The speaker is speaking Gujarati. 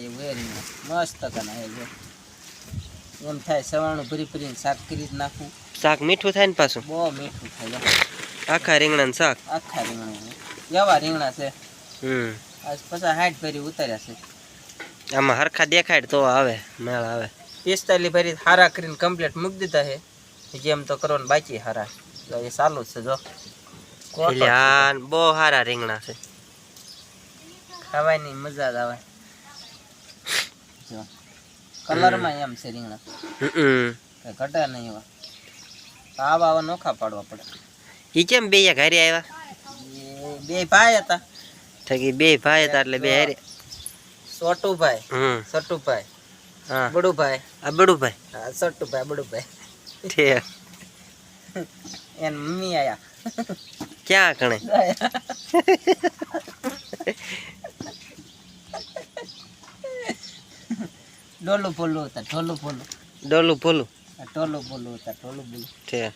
મસ્ત કના જો. એમ થાય સવાણું ભરી ભરીને શાક કરી જ નાખું. શાક મીઠું થાય ને પાછું? બહુ મીઠું થાય. આખા રીંગણાનું શાક? આખા રીંગણા. એવા રીંગણા છે. હમ. આજ પછી હાઠ ભરી ઉતાર્યા છે. આમાં હરખા દેખાય તો આવે મેળ આવે. પિસ્તાલીસ ભરી હારા કરીને કમ્પ્લીટ મૂકી દીધા છે. જેમ તો કરવાનું બાકી હારા. તો એ ચાલુ છે જો. બહુ સારા રીંગણા છે. ખાવાની મજા જ આવે. જો કલરમાં એમ છે રીંગણા. ઘટે નહીં એવા. આવા આવા નોખા પાડવા પડે. એ કેમ બે ઘરે આવ્યા? બે ભાઈ હતા. થકી બે ભાઈ હતા એટલે બે હારે. સોટુભાઈ હમ. સટુભાઈ હા. બડુભાઈ. આ બડુભાઈ? હા સટુભાઈ બડુભાઈ. એન મમ્મી આયા. ક્યાં કણે? ડોલું પોલું હતા ઢોલું પોલું ડોલું પોલું આ ટોલું પોલું હતા ટોલું બોલું ઠીક